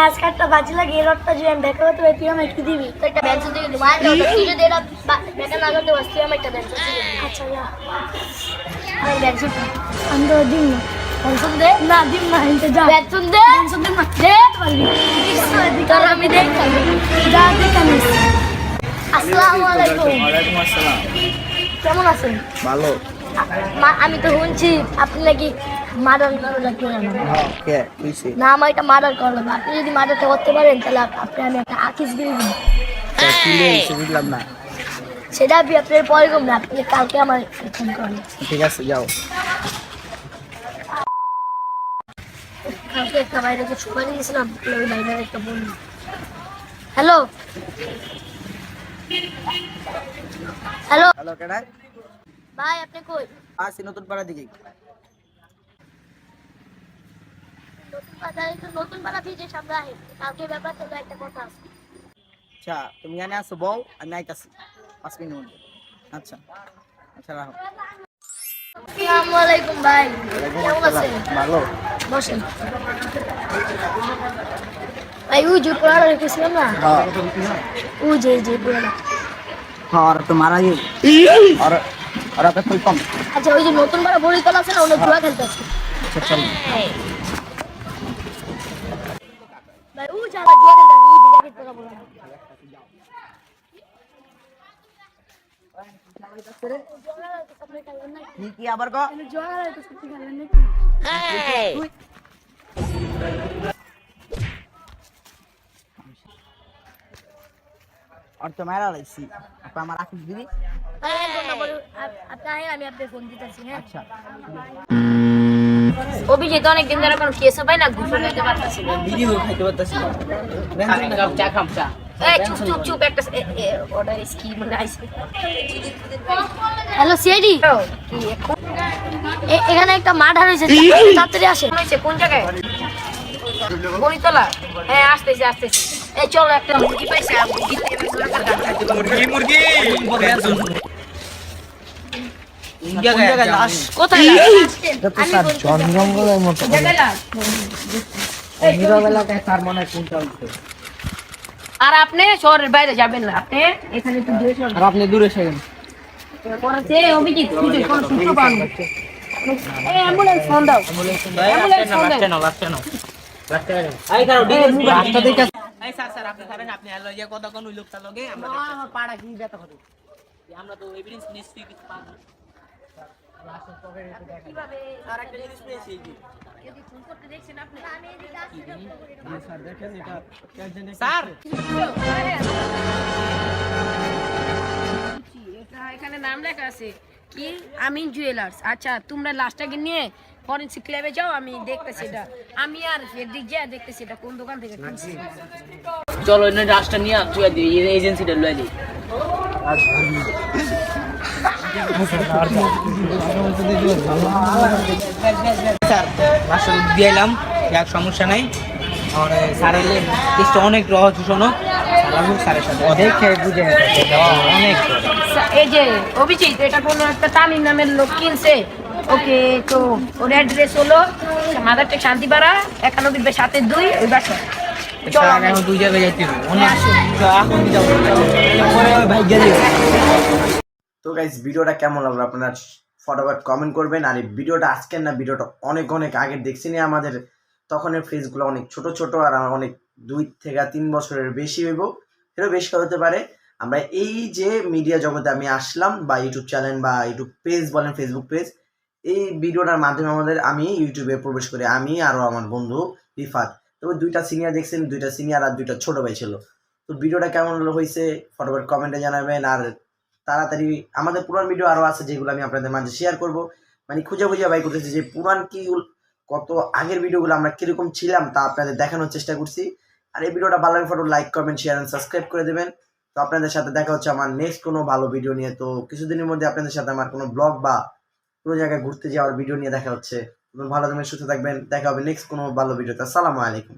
আজকে একটা বাজি লাগে এই রডটা যদি আমি দেখা করতে পারি তুই একটু দিবি? তো একটা থেকে দিবো আর তুই যদি এটা ব্যাংকে না করতে পারছিস তুই আমার একটা থেকে দিবি আচ্ছা যা। আমি আমি তো দিন না। দে? না দিন না যা। দে? না। দে? পারবি। আমি দেখতাম যা দেখে নিস আসসালামু আলাইকুম। ওয়ালাইকুম আসসালাম। কেমন আছেন? ভালো। মা- আমি তো শুনছি আপনি নাকি মার্ডার না আমার এটা মার্ডার আপনি যদি মার্ডারটা করতে পারেন তাহলে আপনি আমি একটা আকিস দিন বুঝলাম না। সেটা আপনি আপনার পরে করবেন আপনি কালকে আমার ফোন করেন। ঠিক আছে যাও। কালকে একটা বাইরেকে সুপারি দিয়েছিলাম ওই বাইরের একটা বন্ধু। হ্যালো? হ্যালো? হ্যালো কেডা? ভাই আপনি কই? আসি নতুন পাড়া দিকে। নতুন বাজারে তো নতুন পাড়া ভিজে সামনে আহে কালকে ব্যাপার তো একটা কথা আছে। আচ্ছা তুমি এখানে আসো বউ আমি আইতাছি পাঁচ মিনিট আচ্ছা আচ্ছা রাখো। আসসালামু আলাইকুম ভাই কেমন আছেন? ভালো। বসেন। ভাই ওই যে পোড়াটা রেখেছিলাম না? হ্যাঁ। যে যে পোড়াটা হ্যাঁ আর তো মারা গেল আর আর কম। আচ্ছা ওই যে নতুন পাড়া বড়িতলা আছে না ওটা জুয়া খেলতে আছে আচ্ছা চল। আবার জুয়া খেলতে আছে ওই জাকির পোড়া বলে কি কি আবার কো জোয়ার তো সত্যি খেলেন নাকি আর তো মারা লাইছি আপা আমার আকিস দিবি ভাই এক ঘণ্টা পরে আপ- আপনি আহেন, আমি আপনার ফোন দিতেছি হ্যাঁ আচ্ছা। অভিজিৎ অনেক দিন ধরে কোনো কেসও পাই না ভিডিও খাইতে পারতাছি চা খাম চা। এই চুপ চুপ চুপ একটা অর্ডার স্কিম আইছে হ্যালো সিআইডি? এখানে একটা মার্ডার হয়েছে তাড়াতাড়ি আসে। কোন জায়গায়? বড়িতলা হ্যাঁ আসতেছি আসতেছি। এই চলো একটা মুরগি পাইছে মুরগি। মুরগি। কোথায় জঙ্গলের মতো তার মনে আর আপনি শহরের বাইরে যাবেন না। আপনি এখানে একটু দূরে আর আপনি দূরে সেখানে পড়াচ্ছে অভিজিৎ খুঁজে সূত্র পান। এই অ্যাম্বুলেন্স ফোন দাও। অ্যাম্বুলেন্স ফোন দাও। রাস্তা দেখে পাড়া কি ব্যথা করে? আমরা তো এভিডেন্স নিশ্চয়ই কিছু পাবো। আর একটা জিনিস পেয়েছি এই যে। স্যার এখানে নাম লেখা আছে কি আমিন জুয়েলার্স আচ্ছা তোমরা লাস্টটাকে নিয়ে ফরেন্সিক ল্যাবে যাও আমি দেখতেছি এটা। আমি আর ফেডরিক যা দেখতেছি এটা কোন দোকান থেকে কিনছি। চলো এনে রাস্তা নিয়ে তুই দিই এজেন্সিটা লয়ে দিই স্যার রাস্তা দিয়ে এলাম এক সমস্যা নাই। আর স্যার এলে কেসটা অনেক স্যারের সাথে অনেক বুঝে অনেক। এই যে অভিজিৎ এটা কোনো একটা তামিম নামের লোক কিনছে। ওকে তো ওর অ্যাড্রেস হলো মাদারটেক শান্তিপাড়া একানব্বই বাই সাতের দুই ওই বাসা। চলো এখন দুই জায়গায় যাইতে হবে। অনেক। আসুন। এখন যাব পরে ভাই গেলে। তো গাইজ ভিডিওটা কেমন লাগল আপনারা ফটোফট কমেন্ট করবেন। আর এই ভিডিওটা আজকের না, ভিডিওটা অনেক অনেক আগে দেখছি না আমাদের। তখনের ফেসগুলো অনেক ছোট ছোট আর অনেক দুই থেকে তিন বছরের বেশি হইব। এরও বেশি হতে পারে। আমরা এই যে মিডিয়া জগতে আমি আসলাম বা ইউটিউব চ্যানেল বা ইউটিউব পেজ বলেন ফেসবুক পেজ এই ভিডিওটার মাধ্যমে আমাদের আমি ইউটিউবে প্রবেশ করি। আমি আরও আমার বন্ধু রিফাত। তবে দুইটা সিনিয়র দেখছেন, দুইটা সিনিয়র আর দুইটা ছোট ভাই ছিল। তো ভিডিওটা কেমন হয়েছে ফটোফট কমেন্টে জানাবেন। আর তাড়াতাড়ি আমাদের পুরান ভিডিও আরও আছে যেগুলো আমি আপনাদের মাঝে শেয়ার করব। মানে খুঁজে খুঁজে বাই করতেছি যে পুরান কি কত আগের ভিডিওগুলো আমরা কীরকম ছিলাম তা আপনাদের দেখানোর চেষ্টা করছি। আর এই ভিডিওটা ভালো photo like comment share and subscribe করে দেবেন। তো আপনাদের সাথে দেখা হচ্ছে আমার নেক্সট কোনো ভালো ভিডিও নিয়ে। তো কিছুদিনের মধ্যে আপনাদের সাথে আমার কোনো ব্লগ বা কোনো জায়গায় ঘুরতে যাওয়ার ভিডিও নিয়ে দেখা হচ্ছে। ভালো থাকবেন, সুস্থ থাকবেন। দেখা হবে নেক্সট কোনো ভালো ভিডিওতে আসসালামু আলাইকুম।